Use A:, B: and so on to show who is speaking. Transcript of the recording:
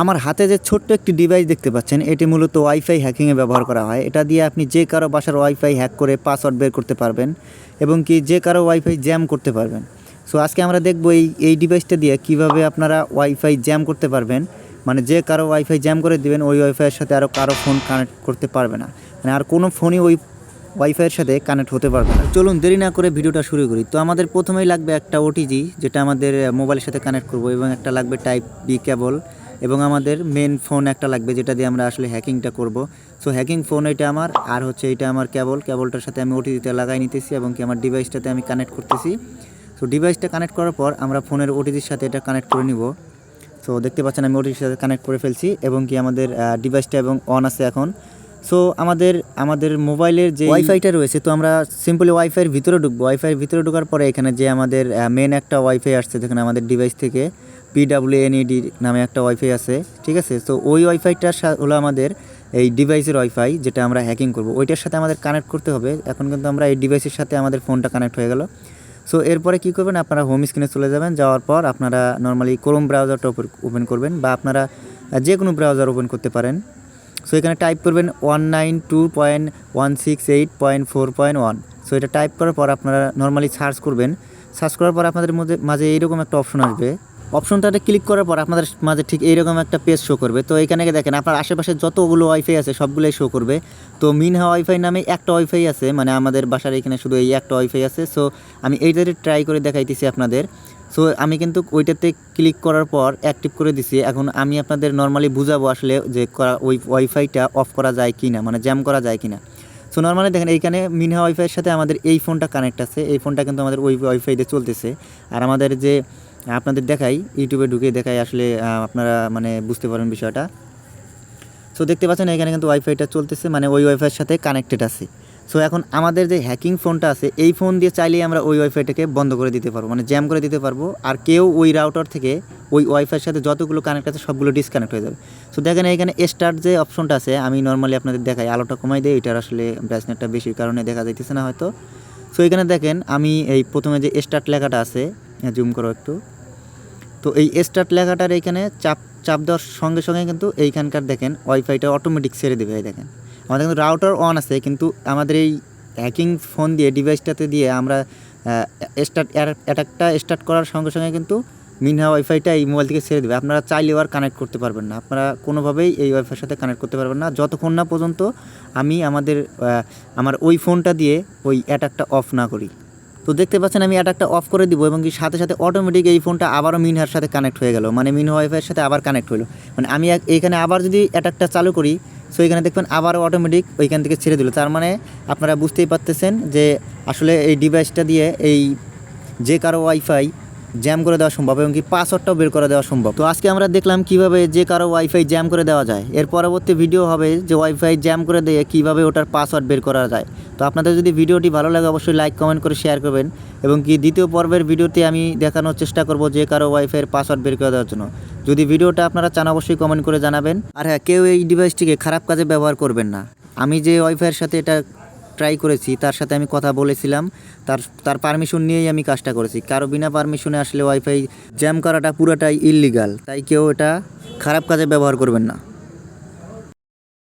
A: আমার হাতে যে ছোট্ট একটি ডিভাইস দেখতে পাচ্ছেন, এটি মূলত ওয়াইফাই হ্যাকিংয়ে ব্যবহার করা হয়। এটা দিয়ে আপনি যে কারও বাসার ওয়াইফাই হ্যাক করে পাসওয়ার্ড বের করতে পারবেন এবং কি যে কারও ওয়াইফাই জ্যাম করতে পারবেন। সো আজকে আমরা দেখব এই এই ডিভাইসটা দিয়ে কীভাবে আপনারা ওয়াইফাই জ্যাম করতে পারবেন। মানে যে কারও ওয়াইফাই জ্যাম করে দিবেন, ওই ওয়াইফাইয়ের সাথে আরও কারও ফোন কানেক্ট করতে পারবে না। মানে আর কোনো ফোনই ওই ওয়াইফাইয়ের সাথে কানেক্ট হতে পারবে না। চলুন দেরি না করে ভিডিওটা শুরু করি। তো আমাদের প্রথমেই লাগবে একটা ওটিজি যেটা আমাদের মোবাইলের সাথে কানেক্ট করব এবং একটা লাগবে টাইপ বি কেবল এবং আমাদের মেন ফোন একটা লাগবে যেটা দিয়ে আমরা আসলে হ্যাকিংটা করব। সো হ্যাকিং ফোন এটা আমার, আর হচ্ছে এটা আমার কেবল কেবলটার সাথে আমি ওটিজিতে লাগাই নিতেছি এবং কি আমার ডিভাইসটাতে আমি কানেক্ট করতেছি। সো ডিভাইসটা কানেক্ট করার পর আমরা ফোনের ওটিজির সাথে এটা কানেক্ট করে নিব। সো দেখতে পাচ্ছেন আমি ওটির সাথে কানেক্ট করে ফেলছি এবং কি আমাদের ডিভাইসটা এবং অন আছে এখন। সো আমাদের আমাদের মোবাইলের যে ওয়াইফাইটা রয়েছে, তো আমরা সিম্পলি ওয়াইফাইয়ের ভিতরে ঢুকবো। ওয়াইফাইয়ের ভিতরে ঢোকার পরে এখানে যে আমাদের মেন একটা ওয়াইফাই আসছে যেখানে আমাদের ডিভাইস থেকে। পিডাব্লিউএনইডি নামে একটা ওয়াইফাই আছে, ঠিক আছে? তো ওই ওয়াইফাইটা হলো আমাদের এই ডিভাইসের ওয়াইফাই যেটা আমরা হ্যাকিং করব। ওইটার সাথে আমাদের কানেক্ট করতে হবে। এখন কিন্তু আমরা এই ডিভাইসের সাথে আমাদের ফোনটা কানেক্ট হয়ে গেল। সো এরপরে কী করবেন? আপনারা হোম স্ক্রিনে চলে যাবেন। যাওয়ার পর আপনারা নর্মালি ক্রোম ব্রাউজারটা ওপেন করবেন বা আপনারা যে কোনো ব্রাউজার ওপেন করতে পারেন। সো এখানে টাইপ করবেন one nine two point one six eight point four point one so এটা টাইপ করার পর আপনারা নর্মালি সার্চ করবেন। সার্চ করার পর আপনাদের মধ্যে, মাঝে এইরকম একটা অপশন আসবে। অপশনটাতে ক্লিক করার পর আপনাদের মাঝে ঠিক এইরকম একটা পেজ শো করবে। তো এখানে দেখেন, আপনার আশেপাশে যতগুলো ওয়াইফাই আছে সবগুলোই শো করবে। তো মিনহা ওয়াইফাই নামে একটা ওয়াইফাই আছে মানে আমাদের বাসার এখানে শুধু এই একটা ওয়াইফাই আছে। সো আমি এইটাতে ট্রাই করে দেখাইতেছি আপনাদের। সো আমি কিন্তু ওইটাতে ক্লিক করার পর অ্যাক্টিভ করে দিছি। এখন আমি আপনাদের নর্মালি বুঝাবো আসলে যে করা ওই ওয়াইফাইটা অফ করা যায় কি না মানে জ্যাম করা যায় কি না সো নর্মালি দেখেন, এইখানে মিনহা ওয়াইফাইয়ের সাথে আমাদের এই ফোনটা কানেক্ট আছে। এই ফোনটা কিন্তু আমাদের ওই ওয়াইফাইতে চলতেছে। আর আমাদের যে আপনাদের দেখাই ইউটিউবে ঢুকে দেখাই আসলে আপনারা মানে বুঝতে পারেন বিষয়টা। সো দেখতে পাচ্ছেন এখানে কিন্তু ওয়াইফাইটা চলতেছে মানে ওই ওয়াইফাইয়ের সাথে কানেক্টেড আছে। সো এখন আমাদের যে হ্যাকিং ফোনটা আছে, এই ফোন দিয়ে চাইলেই আমরা ওই ওয়াইফাইটাকে বন্ধ করে দিতে পারব মানে জ্যাম করে দিতে পারব, আর কেউ ওই রাউটার থেকে ওই ওয়াইফাইয়ের সাথে যতগুলো কানেক্ট আছে, সবগুলো ডিসকানেক্ট হয়ে যাবে। সো দেখেন এখানে স্টার্ট যে অপশনটা আছে, আমি নর্মালি আপনাদের দেখাই, আলোটা কমাই দিই, এটার আসলে ব্রাইটনেসটা বেশি, কারণে দেখা যাইতেছে না হয়তো। সো এখানে দেখেন, আমি এই প্রথমে যে স্টার্ট লেখাটা আছে জুম করো একটু। তো এই স্টার্ট লেখাটার এইখানে চাপ চাপ দেওয়ার সঙ্গে সঙ্গে কিন্তু এইখানকার দেখেন ওয়াইফাইটা অটোমেটিক ছেড়ে দেবে, এই দেখেন। আমাদের কিন্তু রাউটার অন আছে, কিন্তু আমাদের এই হ্যাকিং ফোন দিয়ে ডিভাইসটাতে দিয়ে আমরা স্টার্ট অ্যাটাকটা স্টার্ট করার সঙ্গে সঙ্গে কিন্তু মিনহা ওয়াইফাইটা এই মোবাইল থেকে ছেড়ে দেবে। আপনারা চাইলেও আর কানেক্ট করতে পারবেন না। আপনারা কোনোভাবেই এই ওয়াইফাইয়ের সাথে কানেক্ট করতে পারবেন না। যতক্ষণ না পর্যন্ত আমি আমাদের আমার ওই ফোনটা দিয়ে ওই অ্যাটাকটা অফ না করি। তো দেখতে পাচ্ছেন আমি অ্যাটাকটা অফ করে দিব এবং কি সাথে সাথে অটোমেটিক এই ফোনটা আবারও মিনহার সাথে কানেক্ট হয়ে গেল। মানে মিন ওয়াইফাইয়ের সাথে আবার কানেক্ট হলো। মানে আমি এইখানে আবার যদি অ্যাটাকটা চালু করি সো এখানে দেখবেন আবারও অটোমেটিক ওইখান থেকে ছেড়ে দিল। তার মানে আপনারা বুঝতেই পারতেছেন যে আসলে এই ডিভাইসটা দিয়ে এই যে কারও ওয়াইফাই জ্যাম করে দেওয়া সম্ভব এবং কি পাসওয়ার্ডটাও বের করে দেওয়া সম্ভব। তো আজকে আমরা দেখলাম কীভাবে যে কারও ওয়াইফাই জ্যাম করে দেওয়া যায়। এর পরবর্তী ভিডিও হবে যে ওয়াইফাই জ্যাম করে দিয়ে কীভাবে ওটার পাসওয়ার্ড বের করা যায়। তো আপনাদের যদি ভিডিওটি ভালো লাগে, অবশ্যই লাইক কমেন্ট করে শেয়ার করবেন এবং কি দ্বিতীয় পর্বের ভিডিওতে আমি দেখানোর চেষ্টা করব যে কারও ওয়াইফাইয়ের পাসওয়ার্ড বের করে দেওয়ার জন্য। যদি ভিডিওটা আপনারা চান, অবশ্যই কমেন্ট করে জানাবেন। আর হ্যাঁ কেউ এই ডিভাইসটিকে খারাপ কাজে ব্যবহার করবেন না। আমি যে ওয়াইফাইয়ের সাথে এটা ট্রাই করেছি, তার সাথে আমি কথা বলেছিলাম। তার তার পারমিশন নিয়েই আমি কাজটা করেছি। কারও বিনা পারমিশনে আসলে ওয়াইফাই জ্যাম করাটা পুরোটাই ইললিগাল তাই কেউ এটা খারাপ কাজে ব্যবহার করবেন না।